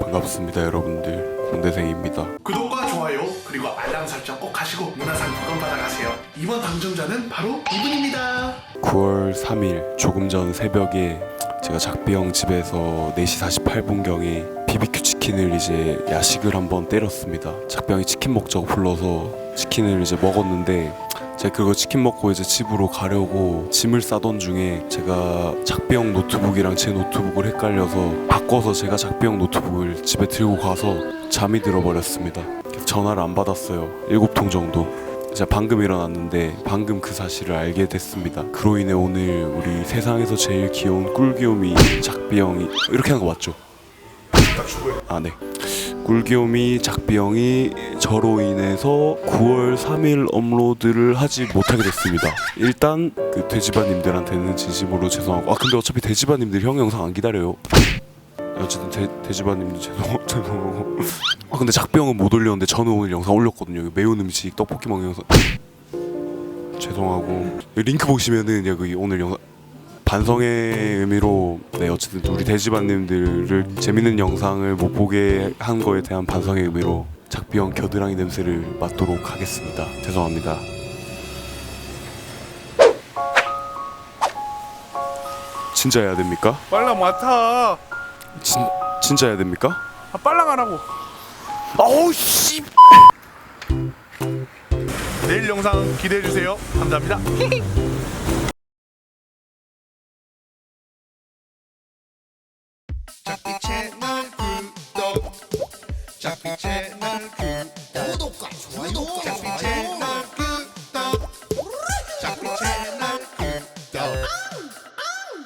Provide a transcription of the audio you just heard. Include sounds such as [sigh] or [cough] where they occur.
반갑습니다 여러분들. 공대생입니다. 구독과 좋아요 그리고 알람 설정 꼭 하시고 문화상품권 받아가세요. 이번 당첨자는 바로 이분입니다. 9월 3일 조금 전 새벽에 제가 작비형 집에서 4시 48분경에 BBQ 치킨을 이제 야식을 한번 때렸습니다. 작비형이 치킨 먹자고 불러서 치킨을 이제 먹었는데 제가 그거 치킨 먹고 이제 집으로 가려고 짐을 싸던 중에 제가 작비형 노트북이랑 제 노트북을 헷갈려서 바꿔서 제가 작비형 노트북을 집에 들고 가서 잠이 들어버렸습니다 전화를 안 받았어요 7통 정도 제가 방금 일어났는데 방금 그 사실을 알게 됐습니다. 그로 인해 오늘 우리 세상에서 제일 귀여운 꿀귀요미 작비형이 이렇게 하는 거 맞죠? 아 네. 꿀귀요미 작비형이 저로 인해서 9월 3일 업로드를 하지 못하게 됐습니다. 일단 그 돼지바님들한테는 진심으로 죄송하고 아 근데 어차피 돼지바님들 형 영상 안 기다려요. 어쨌든 돼, 돼지바님도 죄송 죄송하고 아 근데 작병은 못 올렸는데 저는 오늘 영상 올렸거든요 매운 음식 떡볶이 먹는 영상 죄송하고 링크 보시면은 여기 오늘 영상 반성의 의미로 네 어쨌든 우리 돼지바님들을 재밌는 영상을 못 보게 한 거에 대한 반성의 의미로 작비형 겨드랑이 냄새를 맡도록 하겠습니다 죄송합니다 진짜 해야 됩니까? 빨랑 맡아. 진, 진짜 해야 됩니까? 아, 빨랑 하라고. 아우 씨. 내일 영상 기대해 주세요. 감사합니다. [laughs] 잡비 채널 구독 잡비 채널 구독 구독과 좋아요 잡비 채널